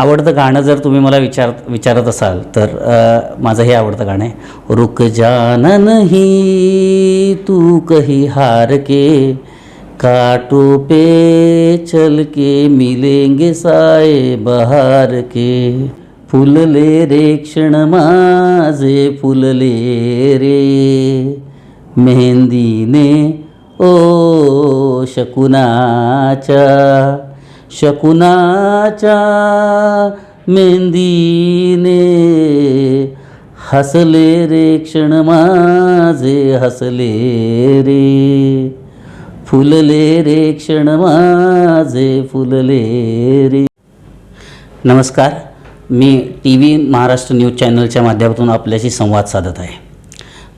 आवडतं गाणं जर तुम्ही मला विचार विचारत असाल तर माझं हे आवडतं गाणं आहे रुक जानन ही तू कही हार के काटो पे चल के मिलेंगे साए बहार के फुलले रे क्षण माझे फुलले रे मेहंदीने ओ शकुनाच्या शकुनाच्या मेंदीने हसले रे क्षण माझे हसले रे. फुलले रे क्षण माझे फुलले रे. नमस्कार मी टी व्ही महाराष्ट्र न्यूज चॅनलच्या माध्यमातून आपल्याशी संवाद साधत आहे.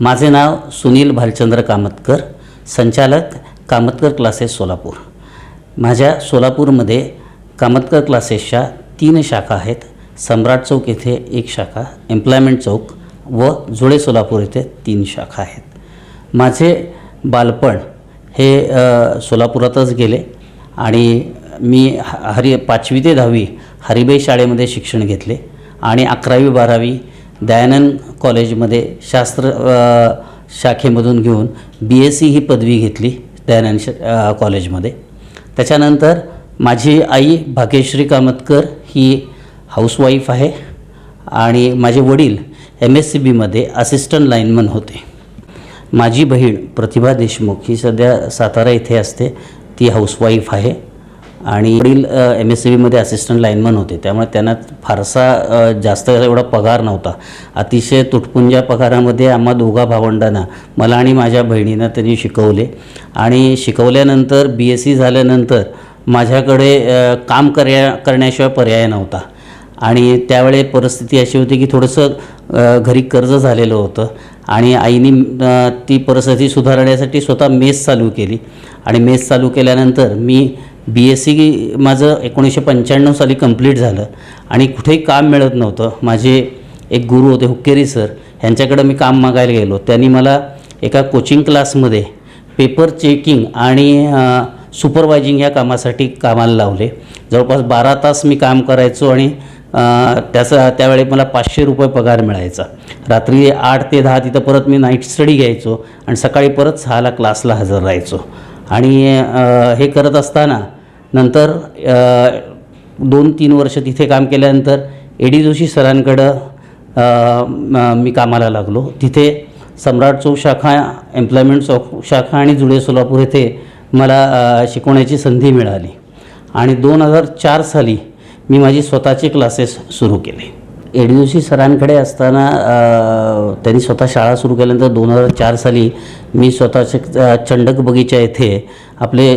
माझे नाव सुनील भालचंद्र कामतकर संचालक कामतकर क्लासेस सोलापूर. माझ्या सोलापूरमध्ये कामतकर क्लासेसच्या तीन शाखा आहेत. सम्राट चौक येथे एक शाखा एम्प्लॉयमेंट चौक व जुळे सोलापूर येथे तीन शाखा आहेत. माझे बालपण हे सोलापुरातच गेले आणि मी ह- हरि पाचवी ते दहावी हरिबाई शाळेमध्ये शिक्षण घेतले आणि अकरावी बारावी दयानंद कॉलेजमध्ये शास्त्र शाखेमधून घेऊन बी एस सी ही पदवी घेतली दयानंद कॉलेजमध्ये. त्याच्यानंतर माझी आई भाग्यश्री कामतकर ही हाऊसवाईफ आहे आणि माझे वडील एम एस सी बीमध्ये असिस्टंट लाईनमन होते. माझी बहीण प्रतिभा देशमुख ही सध्या सातारा इथे असते. ती हाऊसवाईफ आहे. आणि वडील एम एस सी बीमध्ये असिस्टंट लाईनमन होते. त्यामुळे त्यांना फारसा जास्त एवढा पगार नव्हता. अतिशय तुटपुंज्या पगारामध्ये आम्हा दोघा भावंडांना मला आणि माझ्या बहिणींना त्यांनी शिकवले. आणि शिकवल्यानंतर बी एस सी झाल्यानंतर माझ्याकडे काम कर्या करण्याशिवाय पर्याय नव्हता. आणि त्यावेळी परिस्थिती अशी होती की थोडंसं घरी कर्ज झालेलं होतं. आणि आईने ती परिस्थिती सुधारण्यासाठी स्वतः मेस चालू केली. आणि मेस चालू केल्यानंतर मी बी एस सी माझं एकोणीसशे पंच्याण्णव साली कंप्लीट झालं. आणि कुठेही काम मिळत नव्हतं. माझे एक गुरु होते हुक्केरी सर ह्यांच्याकडं मी काम मागायला गेलो. त्यांनी मला एका कोचिंग क्लासमध्ये पेपर चेकिंग आणि सुपरवायझिंग या कामासाठी कामाला लावले. जवळपास बारा तास मी काम करायचो आणि त्याचा त्यावेळी मला पाचशे रुपये पगार मिळायचा. रात्री आठ ते दहा तिथं परत मी नाईट स्टडी घ्यायचो आणि सकाळी परत सहाला क्लासला हजर राहायचो. आणि हे करत असताना नंतर दोन तीन वर्ष तिथे काम केल्यानंतर ए डी जोशी सरांकडं मी कामाला लागलो. तिथे सम्राट चौक शाखा एम्प्लॉयमेंट चौक शाखा आणि जुळे सोलापूर येथे मला शिकवण्याची संधी मिळाली. आणि दोन हजार चार साली मी माझी स्वतःचे क्लासेस सुरू केले. ए डी सरांकडे असताना त्यांनी स्वतः शाळा सुरू केल्यानंतर दोन हजार चार साली मी स्वतःचे चंडक बगीचा येथे आपले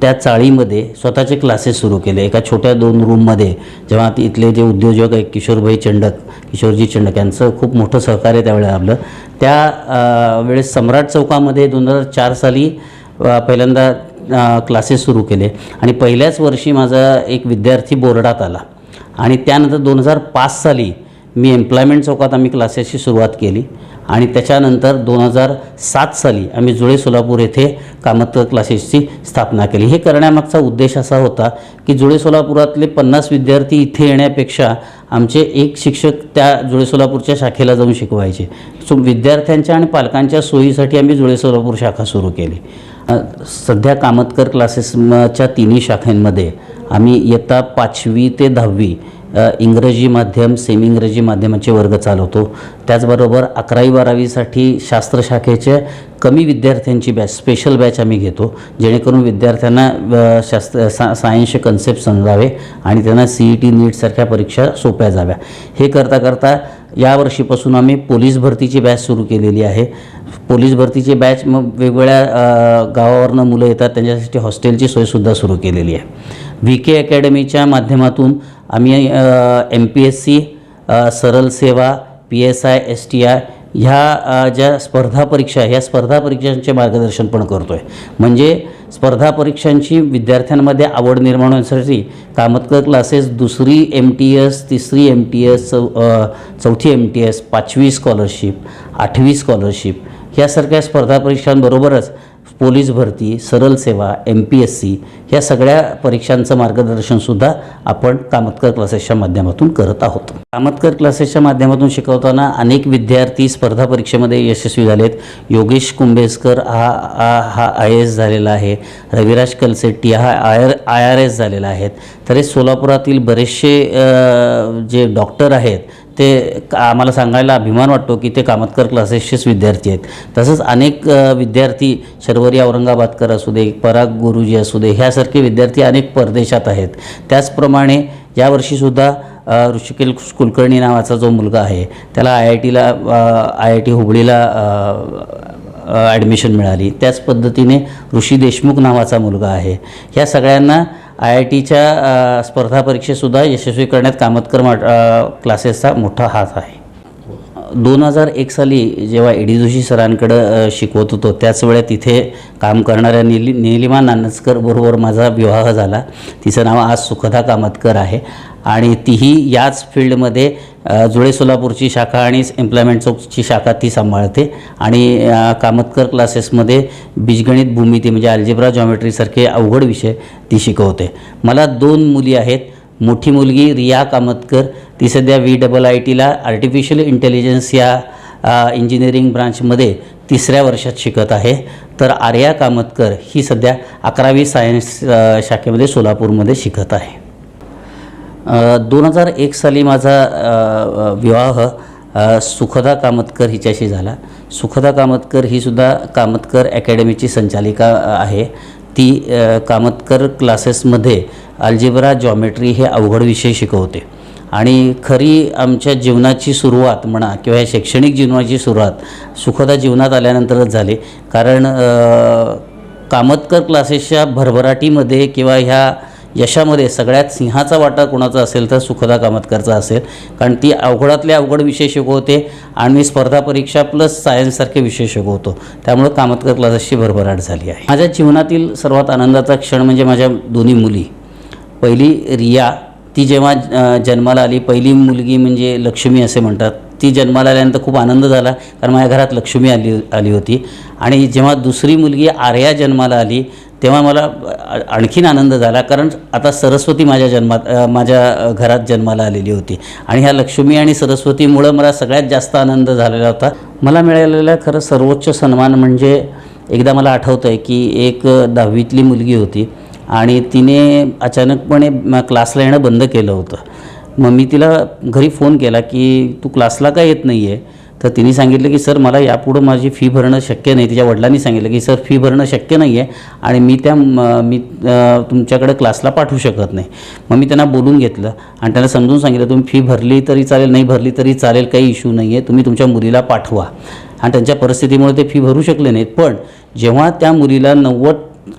त्या चाळीमध्ये स्वतःचे क्लासेस सुरू केले. एका छोट्या दोन रूममध्ये जेव्हा इथले जे उद्योजक आहेत किशोरभाई चंडक किशोरजी चंडक यांचं खूप मोठं सहकार्य त्यावेळेला आपलं. त्या वेळेस सम्राट चौकामध्ये दोन हजार चार साली पहिल्यांदा क्लासेस सुरू केले. आणि पहिल्याच वर्षी माझा एक विद्यार्थी बोर्डात आला. आणि त्यानंतर दोन हजार पाच साली मी एम्प्लॉयमेंट चौकात आम्ही क्लासेसची सुरुवात केली. आणि त्याच्यानंतर दोन हजार सात साली आम्ही जुळे सोलापूर येथे कामत क्लासेसची स्थापना केली. हे करण्यामागचा उद्देश असा होता की जुळे सोलापुरातले पन्नास विद्यार्थी इथे येण्यापेक्षा आमचे एक शिक्षक त्या जुळे सोलापूरच्या शाखेला जाऊन शिकवायचे. सो विद्यार्थ्यांच्या आणि पालकांच्या सोयीसाठी आम्ही जुळे सोलापूर शाखा सुरू केली. सध्या कामतकर क्लासेसच्या तिन्ही शाखांमध्ये आम्ही इयत्ता पाचवी ते दहावी इंग्रजी माध्यम सेमी इंग्रजी माध्यमाचे वर्ग चालवतो. त्याचबरोबर अकरावी बारावीसाठी शास्त्र शाखेच्या कमी विद्यार्थ्यांची बॅच स्पेशल बॅच आम्ही घेतो जेणेकरून विद्यार्थ्यांना शास्त्र सा सायन्सचे कन्सेप्ट समजावे आणि त्यांना सी ई टी नीटसारख्या परीक्षा सोप्या जाव्या. हे करता करता यावर्षीपासून आम्ही पोलीस भरतीची बॅच सुरू केलेली आहे. पोलीस भरतीची बॅच मग वेगवेगळ्या गावावरनं मुलं येतात. त्यांच्यासाठी हॉस्टेलची सोयसुद्धा सुरू केलेली आहे. व्ही के अकॅडमीच्या माध्यमातून आम्ही M P S C Saral Seva P S I S T I ह्या ज्या स्पर्धा परीक्षा ह्या स्पर्धा परीक्षांचे मार्गदर्शन पण करतो आहे म्हणजे स्पर्धा परीक्षांची विद्यार्थ्यांमध्ये आवड निर्माण होण्यासाठी कामतकर क्लासेस दुसरी एम टी एस तिसरी एम टी एस चौ चौथी एम टी एस पाचवी स्कॉलरशिप आठवी स्कॉलरशिप यासारख्या स्पर्धा परीक्षांबरोबरच पोलीस भरती सरल सेवा एम पी एस सी ह्या सगळ्या परीक्षांचं मार्गदर्शनसुद्धा आपण कामतकर क्लासेसच्या माध्यमातून करत आहोत. कामतकर क्लासेसच्या माध्यमातून शिकवताना अनेक विद्यार्थी स्पर्धा परीक्षेमध्ये यशस्वी झालेत. योगेश कुंभेजकर हा हा हा आय एस झालेला आहे. रविराज कलसेट्टी हा I R I R S झालेला आहेत तर हे सोलापुरातील बरेचसे जे डॉक्टर आहेत ते का- आम्हाला सांगायला अभिमान वाटतो की ते कामतकर क्लासेसचेच विद्यार्थी आहेत. तसंच अनेक विद्यार्थी शर्वरी औरंगाबादकर असू दे पराग गुरुजी असू दे ह्यासारखे विद्यार्थी अनेक परदेशात आहेत. त्याचप्रमाणे यावर्षीसुद्धा ऋषिकेल कुलकर्णी नावाचा जो मुलगा आहे त्याला आय आय टीला आय आय टी हुबळीला ॲडमिशन मिळाली. त्याच पद्धतीने ऋषी देशमुख नावाचा मुलगा आहे. ह्या सगळ्यांना आय आय टीच्या स्पर्धा परीक्षेसुद्धा यशस्वी करण्यात कामतकर मा क्लासेसचा मोठा हात आहे. दोन हजार एक साली जेव्हा डी जोशी सरांकडं शिकवत होतो त्याच वेळेत तिथे काम करणाऱ्या निली निलिमा नानसकर बरोबर माझा विवाह झाला. तिचं नाव आज सुखदा कामतकर आहे. आणि तीही याच फील्डमध्ये जुळे सोलापूरची शाखा आणि एम्प्लॉयमेंट चौकची शाखा ती सांभाळते. आणि कामतकर क्लासेसमध्ये बीजगणित भूमिती म्हणजे अल्जेब्रा जॉमेट्रीसारखे अवघड विषय ती शिकवते. मला दोन मुली आहेत. मोठी मुलगी रिया कामतकर ती सध्या व्ही डबल आय टीला आर्टिफिशियल इंटेलिजन्स या इंजिनिअरिंग ब्रांचमध्ये तिसऱ्या वर्षात शिकत आहे. तर आर्या कामतकर ही सध्या अकरावी सायन्स शाखेमध्ये सोलापूरमध्ये शिकत आहे. दोन हजार एक साली माझा विवाह सुखदा कामतकर हिच्याशी झाला. सुखदा कामतकर ही सुद्धा कामतकर अकॅडमीची संचालिका आहे. ती कामतकर क्लासेसमध्ये अल्जेब्रा जॉमेट्री हे अवघड विषय शिकवते. आणि खरी आमच्या जीवनाची सुरुवात म्हणा किंवा या शैक्षणिक जीवनाची सुरुवात सुखदा जीवनात आल्यानंतरच झाली. कारण कामतकर क्लासेसच्या भरभराटीमध्ये किंवा ह्या यशामध्ये सगळ्यात सिंहाचा वाटा कोणाचा असेल तर सुखदा कामतकरचा असेल. कारण ती अवघडातले अवघड विषय शिकवते आणि मी स्पर्धा परीक्षा प्लस सायन्ससारखे विषय शिकवतो त्यामुळं कामतकर क्लासेसची भरभराट झाली आहे. माझ्या जीवनातील सर्वात आनंदाचा क्षण म्हणजे माझ्या दोन्ही मुली. पहिली रिया ती जेव्हा जन्माला आली पहिली मुलगी म्हणजे लक्ष्मी असे म्हणतात. ती जन्माला आल्यानंतर खूप आनंद झाला कारण माझ्या घरात लक्ष्मी आली आली होती. आणि जेव्हा दुसरी मुलगी आर्या जन्माला आली तेव्हा मला आणखीन आनंद झाला कारण आता सरस्वती माझ्या जन्मात माझ्या घरात जन्माला आलेली होती. आणि ह्या लक्ष्मी आणि सरस्वतीमुळं मला सगळ्यात जास्त आनंद झालेला होता. मला मिळालेला खरं सर्वोच्च सन्मान म्हणजे एकदा मला आठवतं आहे की एक दहावीतली मुलगी होती. आणि तिने अचानकपणे क्लासला येणं बंद केलं होतं. मग मी तिला घरी फोन केला की तू क्लासला का येत नाही आहे तर तिने सांगितलं की सर मला यापुढं माझी फी भरणं शक्य नाही. तिच्या वडिलांनी सांगितलं की सर फी भरणं शक्य नाही आहे आणि मी त्या मी तुमच्याकडे क्लासला पाठवू शकत नाही. मग मी त्यांना बोलून घेतलं आणि त्यांना समजून सांगितलं तुम्ही फी भरली तरी चालेल नाही भरली तरी चालेल काही इश्यू नाही आहे तुम्ही तुमच्या मुलीला पाठवा. आणि त्यांच्या परिस्थितीमुळे ते फी भरू शकले नाहीत. पण जेव्हा त्या मुलीला नव्वद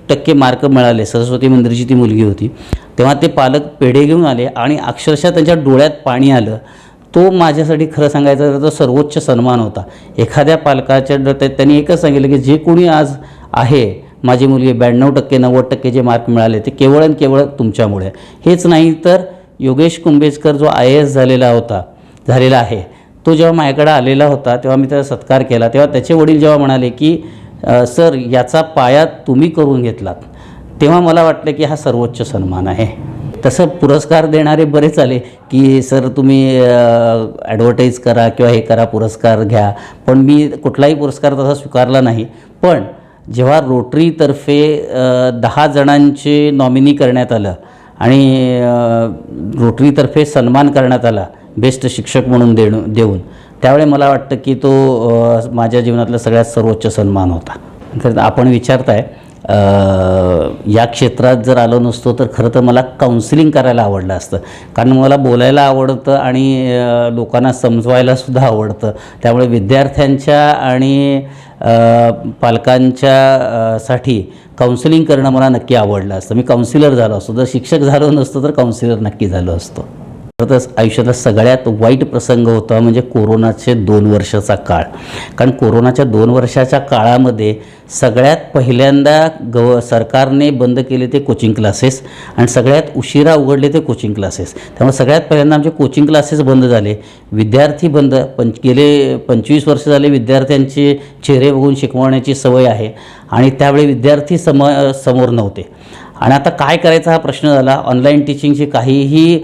टक्के मार्क मिळाले. सरस्वती मंदिरची ती मुलगी होती. तेव्हा ते पालक पेढे घेऊन आले आणि अक्षरशः त्यांच्या डोळ्यात पाणी आलं. तो माझ्यासाठी खरं सांगायचं तर सर्वोच्च सन्मान होता. एखाद्या पालकाच्या ड- त्यांनी एकच सांगितलं की जे कोणी आज आहे माझी मुलगी ब्याण्णव टक्के नव्वद टक्के जे मार्क मिळाले ते केवळ आणि केवळ तुमच्यामुळे. हेच नाही तर योगेश कुंभेजकर जो आय ए एस झालेला होता झालेला आहे तो जेव्हा माझ्याकडे आलेला होता तेव्हा मी त्याचा सत्कार केला. तेव्हा त्याचे वडील जेव्हा म्हणाले की सर याचा पाया तुम्ही करून घेतलात. तेव्हा मला वाटलं की हा सर्वोच्च सन्मान आहे. तसं पुरस्कार देणारे बरेच आले की सर तुम्ही ॲडव्हर्टाईज करा किंवा हे करा पुरस्कार घ्या. पण मी कुठलाही पुरस्कार तसा स्वीकारला नाही. पण जेव्हा रोटरीतर्फे दहा जणांचे नॉमिनी करण्यात आलं आणि रोटरीतर्फे सन्मान करण्यात आला बेस्ट शिक्षक म्हणून देणं देऊन त्यावेळी मला वाटतं की तो माझ्या जीवनातला सगळ्यात सर्वोच्च सन्मान होता. तर आपण विचारताय या क्षेत्रात जर आलो नसतो तर खरं तर मला काउन्सिलिंग करायला आवडलं असतं. कारण मला बोलायला आवडतं आणि लोकांना समजवायलासुद्धा आवडतं. त्यामुळे विद्यार्थ्यांच्या आणि पालकांच्या साठी काउन्सिलिंग करणं मला नक्की आवडलं असतं. मी काउन्सिलर झालो असतो. जर शिक्षक झालो नसतो तर काउन्सिलर नक्की झालो असतो. तर आयुष्यातला सगळ्यात वाईट प्रसंग होता म्हणजे कोरोनाचे दोन वर्षाचा काळ. कारण कोरोनाच्या दोन वर्षाच्या काळामध्ये सगळ्यात पहिल्यांदा गव सरकारने बंद केले ते कोचिंग क्लासेस आणि सगळ्यात उशिरा उघडले ते कोचिंग क्लासेस त्यामुळे सगळ्यात पहिल्यांदा आमचे कोचिंग क्लासेस बंद झाले. विद्यार्थी बंद पंच गेले पंचवीस वर्ष झाले विद्यार्थ्यांचे चेहरे बघून शिकवण्याची सवय आहे. आणि त्यावेळी विद्यार्थी सम समोर नव्हते. आणि आता काय करायचा हा प्रश्न झाला? ऑनलाईन टीचिंगची काहीही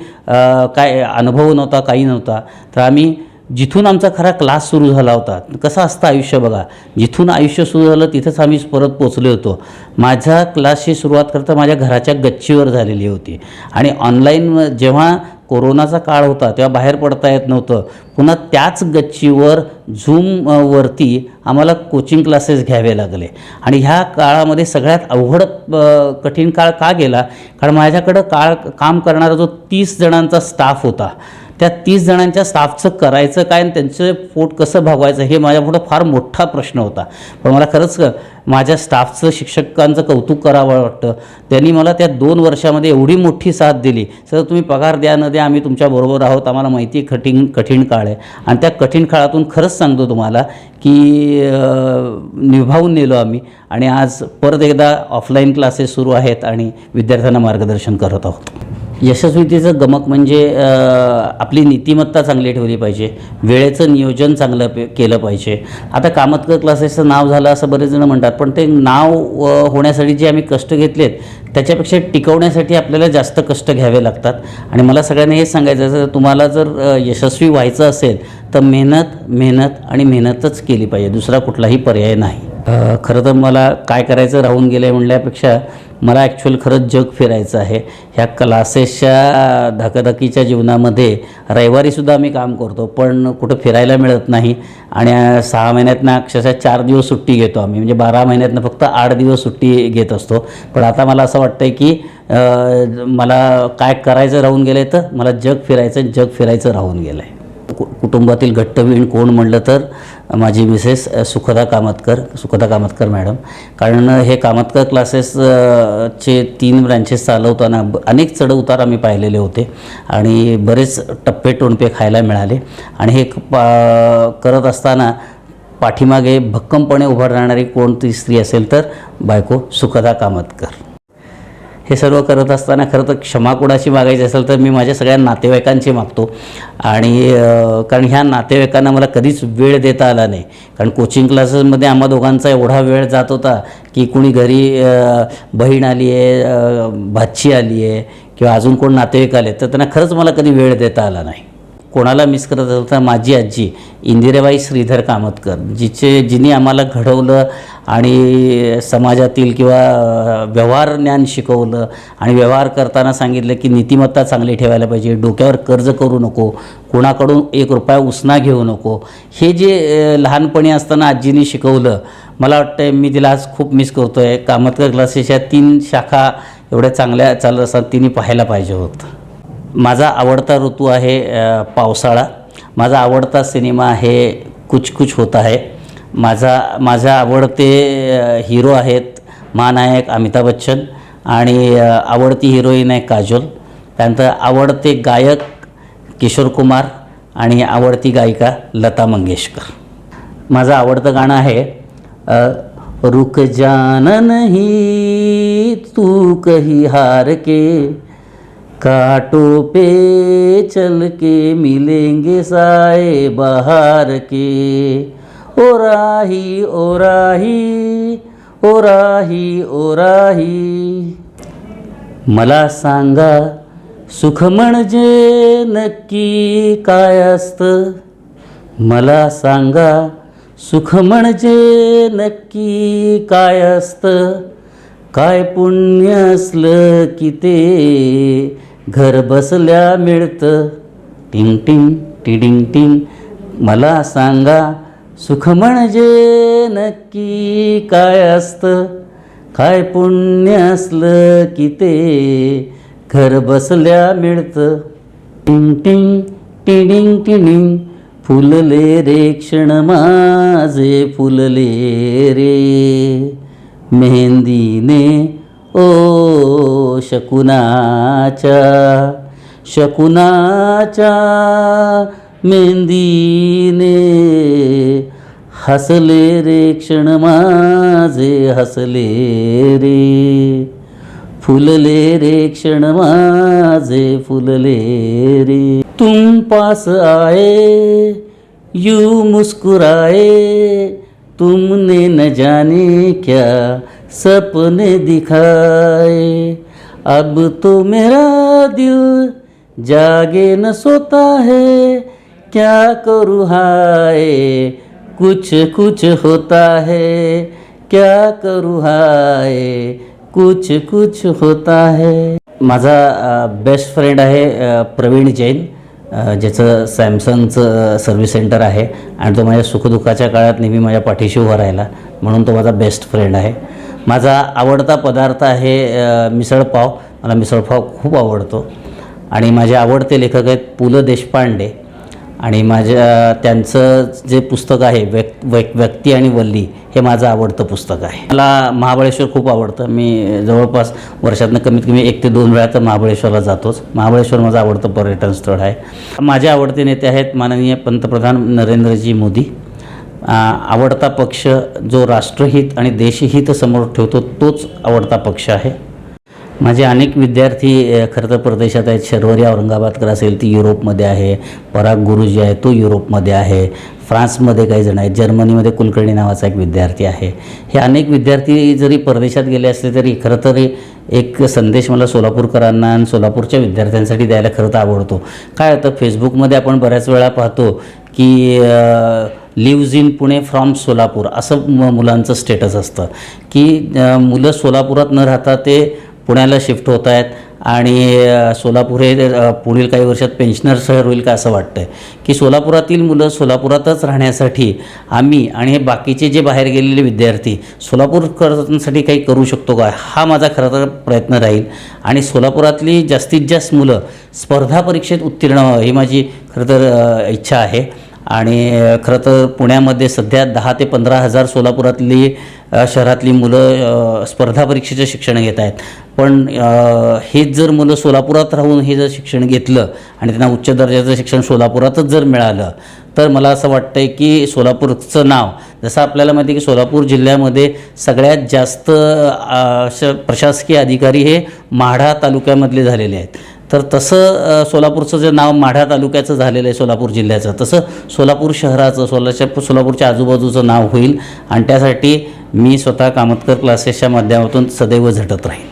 काय अनुभव नव्हता काही नव्हता. तर आम्ही जिथून आमचा खरा क्लास सुरू झाला होता कसं असतं आयुष्य बघा. जिथून आयुष्य सुरू झालं तिथंच आम्ही परत पोचलो होतो. माझ्या क्लासची सुरुवात करता माझ्या घराच्या गच्चीवर झालेली होती. आणि ऑनलाईन जेव्हा कोरोनाचा काळ होता तेव्हा बाहेर पडता येत नव्हतं. पुन्हा त्याच गच्चीवर झूम वरती आम्हाला कोचिंग क्लासेस घ्यावे लागले. आणि ह्या काळामध्ये सगळ्यात अवघड कठीण काळ का गेला? कारण माझ्याकडं काळ काम करणारा जो तीस जणांचा स्टाफ होता त्या तीस जणांच्या स्टाफचं करायचं काय आणि त्यांचं पोट कसं भागवायचं हे माझ्यापुढं फार मोठा प्रश्न होता. पण मला खरंच क- माझ्या स्टाफचं शिक्षकांचं कौतुक करावं वाटतं. त्यांनी मला त्या दोन वर्षामध्ये एवढी मोठी साथ दिली. सर तुम्ही पगार द्या न द्या आम्ही तुमच्याबरोबर आहोत आम्हाला माहिती आहे कठीण कठीण काळ आहे. आणि त्या कठीण काळातून खरंच सांगतो तुम्हाला की निभावून नेलो आम्ही. आणि आज परत एकदा ऑफलाईन क्लासेस सुरू आहेत आणि विद्यार्थ्यांना मार्गदर्शन करत आहोत. यशस्वीतेचं गमक म्हणजे आपली नीतिमत्ता चांगली ठेवली पाहिजे. वेळेचं नियोजन चांगलं पे केलं पाहिजे. आता कामतकर क्लासेसचं नाव झालं असं बरेच जण म्हणतात पण ते नाव होण्यासाठी जे आम्ही कष्ट घेतलेत त्याच्यापेक्षा टिकवण्यासाठी आपल्याला जास्त कष्ट घ्यावे लागतात. आणि मला सगळ्यांना हेच सांगायचं जर तुम्हाला जर यशस्वी व्हायचं असेल तर मेहनत मेहनत आणि मेहनतच केली पाहिजे. दुसरा कुठलाही पर्याय नाही. खरं तर मला काय करायचं राहून गेलं आहे म्हणल्यापेक्षा मला ॲक्च्युअल खरंच जग फिरायचं आहे. ह्या क्लासेसच्या धकाधकीच्या जीवनामध्ये रविवारीसुद्धा आम्ही काम करतो पण कुठं फिरायला मिळत नाही. आणि सहा महिन्यातनं अक्षरशः चार दिवस सुट्टी घेतो आम्ही. म्हणजे बारा महिन्यातनं फक्त आठ दिवस सुट्टी घेत असतो. पण आता मला असं वाटतं आहे की मला काय करायचं राहून गेलं आहे तर मला जग फिरायचं जग फिरायचं राहून गेलं आहे कु कुटुंबातील घट्टवीण कोण म्हणलं तर माझी मिसेस सुखदा कामतकर सुखदा कामतकर मॅडम. कारण हे कामतकर क्लासेस चे तीन ब्रँचेस चालवताना अनेक चढउतार आम्ही पाहिलेले होते. आणि बरेच टप्पे टोणपे खायला मिळाले. आणि हे पा करत असताना पाठीमागे भक्कमपणे उभं राहणारी कोणती स्त्री असेल तर बायको सुखदा कामतकर. हे सर्व करत असताना खरं तर क्षमा कोणाची मागायची असेल तर मी माझ्या सगळ्या नातेवाईकांची मागतो. आणि कारण ह्या नातेवाईकांना मला कधीच वेळ देता आला नाही. कारण कोचिंग क्लासेसमध्ये आम्हा दोघांचा एवढा वेळ जात होता की कुणी घरी बहीण आली आहे भाची आली आहे किंवा अजून कोण नातेवाईक आले तर त्यांना खरंच मला कधी वेळ देता आला नाही. कोणाला मिस करत असेल तर माझी आजी इंदिराबाई श्रीधर कामतकर जिचे जिने आम्हाला घडवलं आणि समाजातील किंवा व्यवहार ज्ञान शिकवलं आणि व्यवहार करताना सांगितलं की नीतिमत्ता चांगली ठेवायला पाहिजे डोक्यावर कर्ज करू नको कोणाकडून एक रुपया उसना घेऊ नको. हे जे लहानपणी असताना आजीने शिकवलं मला वाटतं मी तिला आज खूप मिस करतो आहे कामतकर क्लासेसच्या तीन शाखा एवढ्या चांगल्या चालत असतात तिने पाहायला पाहिजे होतं. माझा आवडता ऋतू आहे पावसाळा. माझा आवडता सिनेमा आहे कुछ कुछ होता है. माझा माझ्या आवडते हिरो आहेत महानायक अमिताभ बच्चन आणि आवडती हिरोईन आहे काजोल. त्यानंतर आवडते गायक किशोर कुमार आणि आवडती गायिका लता मंगेशकर. माझं आवडतं गाणं आहे रुक जाना नहीं तू कही हार के कांटों पे चल के मिलेंगे साए बहार के। ओ राही ओ राही ओ राही ओ राही। मला सांगा सुख म्हणजे नक्की काय असतं? मला सांगा सुख म्हणजे नक्की काय असतं? काय पुण्य असलं की ते घर बसल्या मिळतं. टिंग टिंग टिडिंग टिंग मला सांगा सुख म्हणजे नक्की काय असतं? काय पुण्य असलं की ते? घर बसल्या मिळतं. टिंग टिंग टिडिंग टिडिंग. फुलले रे क्षण माझे फुलले रे. मेहंदीने ओ शकुनाच्या शकुनाच्या मेंदीने हसले रे क्षण माझे हसले रे. फुलले रे क्षण माझे फुलले रे. तुम पास आए यू मुस्कुराए तुमने न जाने क्या सपने दिखाए. अब तो मेरा दिल जागे न सोता है। क्या करूँ हाय? कुछ कुछ होता है। क्या करूँ हाय? कुछ कुछ होता है। माझा बेस्ट फ्रेंड आहे प्रवीण जैन ज्याचं सॅमसंगचं सर्व्हिस सेंटर आहे. आणि तो माझ्या सुखदुःखाच्या काळात नेहमी माझ्या पाठीशी उभा राहिला. म्हणून तो माझा बेस्ट फ्रेंड आहे. माझा आवडता पदार्थ आहे मिसळपाव मला मिसळपाव खूप आवडतो. आणि माझे आवडते लेखक आहेत पु ल देशपांडे. आणि माझ्या त्यांचं जे पुस्तक आहे व्यक् व्यक् व्यक्ती आणि वल्ली हे माझं आवडतं पुस्तक आहे. मला महाबळेश्वर खूप आवडतं. मी जवळपास वर्षातनं कमीत कमी एक ते दोन वेळा तर महाबळेश्वरला जातोच. महाबळेश्वर माझं आवडतं पर्यटन स्थळ आहे. माझे आवडते नेते आहेत माननीय पंतप्रधान नरेंद्रजी मोदी. आवडता पक्ष जो राष्ट्रहित आणि देशहित समोर ठेवतो तोच आवडता पक्ष आहे. माझे अनेक विद्यार्थी खरं तर परदेशात आहेत. शर्वरी औरंगाबादकर असेल ती युरोपमध्ये आहे. पराग गुरुजी आहे तो युरोपमध्ये आहे. फ्रान्समध्ये काही जण आहेत. जर्मनीमध्ये कुलकर्णी नावाचा एक विद्यार्थी आहे. हे अनेक विद्यार्थी जरी परदेशात गेले असले तरी खरं तर एक संदेश मला सोलापूरकरांना आणि सोलापूरच्या विद्यार्थ्यांसाठी द्यायला खरं तर आवडतो. काय होतं फेसबुकमध्ये आपण बऱ्याच वेळा पाहतो की lives in Pune from Solapur असं मुलांचं स्टेटस असतं. की मुलं सोलापुरात न राहता ते पुण्याला शिफ्ट होत आहेत आणि सोलापूर हे पुढील काही वर्षात पेन्शनर शहर होईल का असं वाटतं आहे की सोलापुरातील मुलं सोलापुरातच राहण्यासाठी आम्ही आणि हे बाकीचे जे बाहेर गेलेले विद्यार्थी सोलापूरकरांसाठी काही करू शकतो का हा माझा खरं तर प्रयत्न राहील. आणि सोलापुरातली जास्तीत जास्त मुलं स्पर्धा परीक्षेत उत्तीर्ण व्हावं ही माझी खरं तर इच्छा आहे. आणि खरं तर पुण्यामध्ये सध्या दहा ते पंधरा हजार सोलापुरातली शहरातली मुलं स्पर्धा परीक्षेचं शिक्षण घेत आहेत. पण हेच जर मुलं सोलापुरात राहून हे जर शिक्षण घेतलं आणि त्यांना उच्च दर्जाचं शिक्षण सोलापुरातच जर मिळालं तर मला असं वाटतं आहे की सोलापूरचं नाव जसं आपल्याला माहिती आहे की सोलापूर जिल्ह्यामध्ये सगळ्यात जास्त श प्रशासकीय अधिकारी हे माढा तालुक्यामधले झालेले आहेत. तर तसं सोलापूरचं जे नाव माढा तालुक्याचं झालेलं आहे सोलापूर जिल्ह्याचं. तसं सोलापूर शहराचं सोलाच्या सोलापूरच्या आजूबाजूचं नाव होईल आणि त्यासाठी मी स्वतः कामतकर क्लासेसच्या माध्यमातून सदैव झटत राहीन.